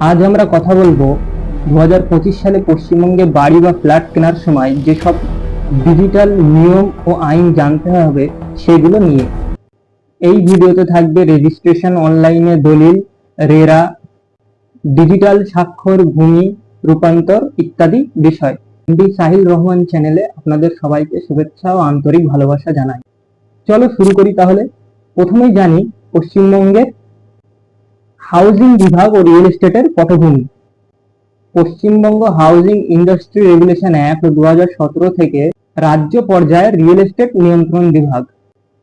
আজ আমরা কথা বলব দু হাজার পঁচিশ সালে পশ্চিমবঙ্গে বাড়ি বা ফ্ল্যাট কেনার সময় যেসব ডিজিটাল নিয়ম ও আইন জানতে হবে সেগুলো নিয়ে। এই ভিডিওতে থাকবে রেজিস্ট্রেশন অনলাইনে দলিল, রেরা, ডিজিটাল স্বাক্ষর, ভূমি, রূপান্তর ইত্যাদি বিষয়। এমডি সাহিল রহমান চ্যানেলে আপনাদের সবাইকে শুভেচ্ছা ও আন্তরিক ভালোবাসা জানাই। চলো শুরু করি তাহলে। প্রথমেই জানি, পশ্চিমবঙ্গের হাউজিং বিভাগ ও রিয়েল এস্টেটের পটভূমি। Paschimbanga housing industry regulation act দুহাজার সতেরো থেকে রাজ্য পর্যায়ে রিয়েল এস্টেট নিয়ন্ত্রণ বিভাগ।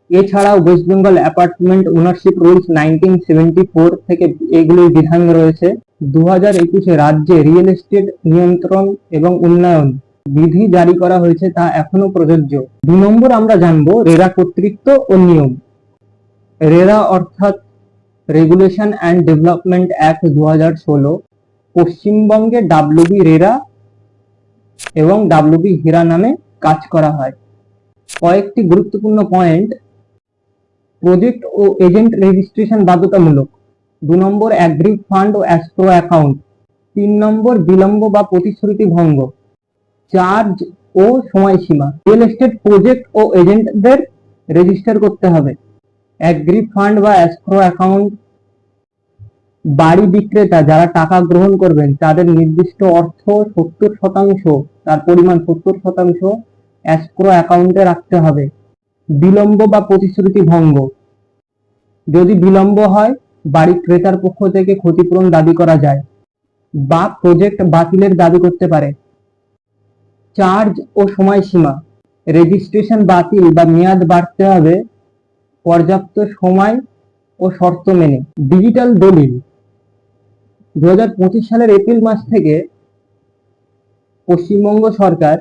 এছাড়াও West Bengal apartment ownership rules nineteen seventy four থেকে এগুলির বিধান রয়েছে। দু হাজার একুশে রাজ্যে রিয়েল এস্টেট নিয়ন্ত্রণ এবং উন্নয়ন বিধি জারি করা হয়েছে তা এখনও প্রযোজ্য। দু নম্বর আমরা জানব রেরা কর্তৃত্ব ও নিয়ম। রেরা অর্থাৎ রেগুলেশন অ্যান্ড ডেভেলপমেন্ট অ্যাক্ট দু হাজার ষোলো, পশ্চিমবঙ্গে ডাব্লুবি রেরা এবং ডাব্লিউবি হীরা নামে কাজ করা হয়। কয়েকটি গুরুত্বপূর্ণ পয়েন্ট প্রজেক্ট ও এজেন্ট রেজিস্ট্রেশন বাধ্যতামূলক। দু নম্বর অ্যাগ্রি ফান্ড ও অ্যাস্ট্রো অ্যাকাউন্ট তিন নম্বর বিলম্ব বা প্রতিশ্রুতি ভঙ্গ। চার্জ ও সময়সীমা। রিয়েল এস্টেট প্রজেক্ট ও এজেন্টদের রেজিস্টার করতে হবে। অ্যাগ্রি ফান্ড বা অ্যাস্ট্রো অ্যাকাউন্ট বাড়ি বিক্রেতা যারা টাকা গ্রহণ করবেন, তাদের নির্দিষ্ট অর্থ সত্তর শতাংশ, তার পরিমাণ সত্তর শতাংশ অ্যাস্ক্রো অ্যাকাউন্টে রাখতে হবে। বিলম্ব বা প্রতিশ্রুতি ভঙ্গ। যদি বিলম্ব হয়, বাড়ি ক্রেতার পক্ষ থেকে ক্ষতিপূরণ দাবি করা যায় বা প্রজেক্ট বাতিলের দাবি করতে পারে। চার্জ ও সময়সীমা। রেজিস্ট্রেশন বাতিল বা মেয়াদ বাড়তে হবে পর্যাপ্ত সময় ও শর্ত মেনে। ডিজিটাল দলিল। দু হাজার পঁচিশ সালের এপ্রিল মাস থেকে পশ্চিমবঙ্গ সরকার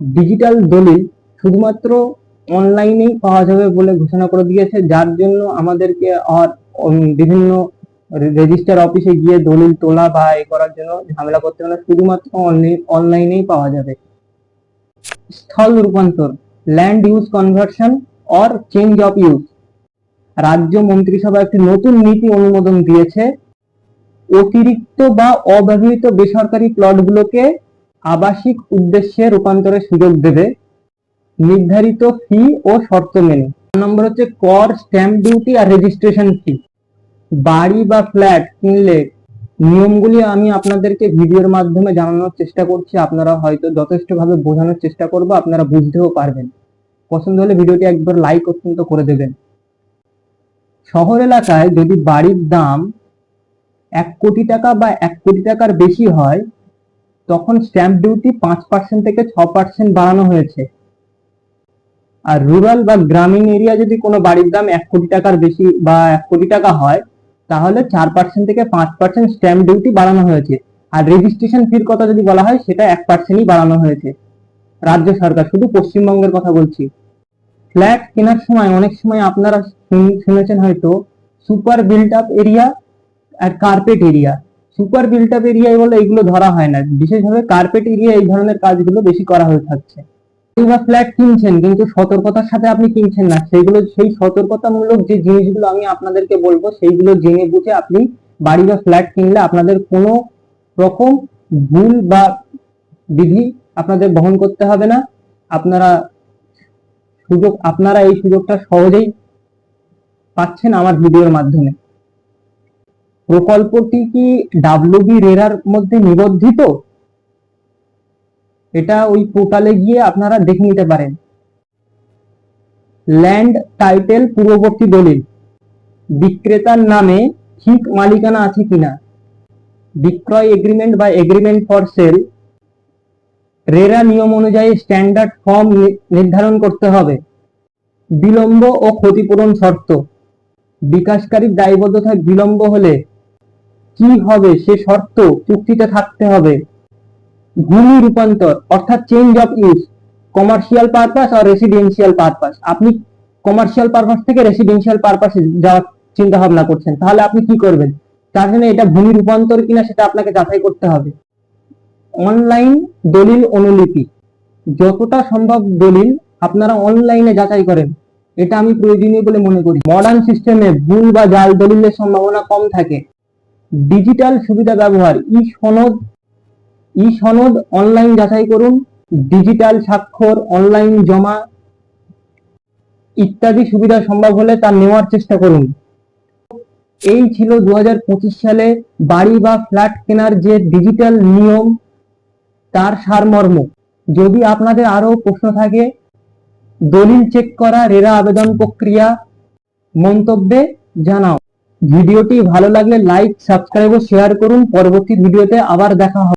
ডিজিটাল দলিল শুধুমাত্র অনলাইনেই পাওয়া যাবে বলে ঘোষণা করে দিয়েছে, যার জন্য আমাদেরকে আর বিভিন্ন রেজিস্টার অফিসে গিয়ে দলিল তোলা বা এ করার জন্য ঝামেলা করতে হবে না শুধুমাত্র অনলাইনেই পাওয়া যাবে। স্থল রূপান্তর। Land use conversion or change of use রাজ্য মন্ত্রিসভা একটি নতুন নীতি অনুমোদন দিয়েছে। অতিরিক্ত বা অব্যবহৃত বেসরকারি প্লটগুলোকে আবাসিক উদ্দেশ্যে রূপান্তরের সুযোগ দেবে। নির্ধারিত ফি ও শর্ত মেনে। নম্বর হচ্ছে কর, স্ট্যাম্প ডিউটি আর রেজিস্ট্রেশন ফি। বাড়ি বা ফ্ল্যাট কিনলে নিয়মগুলি আমি আপনাদেরকে ভিডিওর মাধ্যমে জানানোর চেষ্টা করছি। আপনারা হয়তো যথেষ্টভাবে বোঝানোর চেষ্টা করব, আপনারা বুঝতেও পারবেন। পছন্দ হলে ভিডিওটি একবার লাইক অত্যন্ত করে দেবেন। শহর এলাকায় যদি বাড়ির দাম এক কোটি টাকা বা এক কোটি টাকার বেশি হয়, তখন স্ট্যাম্প ডিউটি পাঁচ পার্সেন্ট থেকে ছ পার্সেন্ট বাড়ানো হয়েছে। আর রুরাল বা গ্রামীণ এরিয়া যদি কোনো বাড়ির দাম এক কোটি টাকার বেশি বা এক কোটি টাকা হয়, তাহলে চার পার্সেন্ট থেকে পাঁচ পার্সেন্ট স্ট্যাম্প ডিউটি বাড়ানো হয়েছে। আর রেজিস্ট্রেশন ফির কথা যদি বলা হয়, সেটা এক পার্সেন্টই বাড়ানো হয়েছে। রাজ্য সরকার, শুধু পশ্চিমবঙ্গের কথা বলছি। ফ্ল্যাট কেনার সময় অনেক সময় আপনারা শুনেছেন হয়তো সুপার বিল্ট আপ এরিয়া আর carpet area super built up এরিয়ায় বলে এগুলো ধরা হয় না। বিশেষভাবে কার্পেট এরিয়া এই ধরনের কাজগুলো বেশি করা হয়ে থাকছে। বা ফ্ল্যাট কিনছেন, কিন্তু সতর্কতার সাথে আপনি কিনছেন না। সেইগুলো, সেই সতর্কতামূলক যে জিনিসগুলো আমি আপনাদেরকে বলব, সেইগুলো জেনে বুঝে আপনি বাড়ি বা ফ্ল্যাট কিনলে আপনাদের কোনো রকম ভুল বা বিধি আপনাদের বহন করতে হবে না। আপনারা সুযোগ, আপনারা এই সুযোগটা সহজেই পাচ্ছেন আমার ভিডিওর মাধ্যমে। প্রকল্পটি কি ডাব্লিউবি রেরার মধ্যে নিবদ্ধিত এটা ওই পোর্টালে গিয়ে আপনারা দেখে নিতে পারেন। ল্যান্ড টাইটেল পূর্ববর্তী দলিল। বিক্রেতার নামে ঠিক মালিকানা আছে কিনা? বিক্রয় এগ্রিমেন্ট বা এগ্রিমেন্ট ফর সেল রেরা নিয়ম অনুযায়ী স্ট্যান্ডার্ড ফর্ম নির্ধারণ করতে হবে। বিলম্ব ও ক্ষতিপূরণ শর্ত। বিকাশকারীর দায়বদ্ধতায় বিলম্ব হলে কি হবে সে শর্ত চুক্তিতে থাকতে হবে। ভূমি রূপান্তর, অর্থাৎ change of use commercial purpose R residential purpose আপনি কমার্শিয়াল পারপাস থেকে রেসিডেন্সিয়াল পারপাসে যাওয়ার চিন্তা ভাবনা করছেন, তাহলে আপনি কি করবেন? তার জন্য এটা ভূমি রূপান্তর কিনা সেটা আপনাকে যাচাই করতে হবে। অনলাইন দলিল অনুলিপি, যতটা সম্ভব দলিল আপনারা অনলাইনে যাচাই করেন। এটা আমি প্রয়োজনীয় বলে মনে করি। মডার্ন সিস্টেমে ভুল বা জাল দলিলের সম্ভাবনা কম থাকে। ডিজিটাল সুবিধা ব্যবহার, ই সনদ ই সনদ অনলাইন যাচাই করুন ডিজিটাল স্বাক্ষর অনলাইন জমা ইত্যাদি সুবিধা সম্ভব হলে তা নেওয়ার চেষ্টা করুন। এই ছিল দু হাজার পঁচিশ সালে বাড়ি বা ফ্ল্যাট কেনার যে ডিজিটাল নিয়ম, তার সারমর্ম। যদি আপনাদের আরও প্রশ্ন থাকে দলিল চেক করা, রেরা আবেদন প্রক্রিয়া, মন্তব্যে জানাও। ভিডিওটি ভালো লাগলে লাইক সাবস্ক্রাইব ও শেয়ার করুন। পরবর্তী ভিডিওতে আবার দেখা হবে।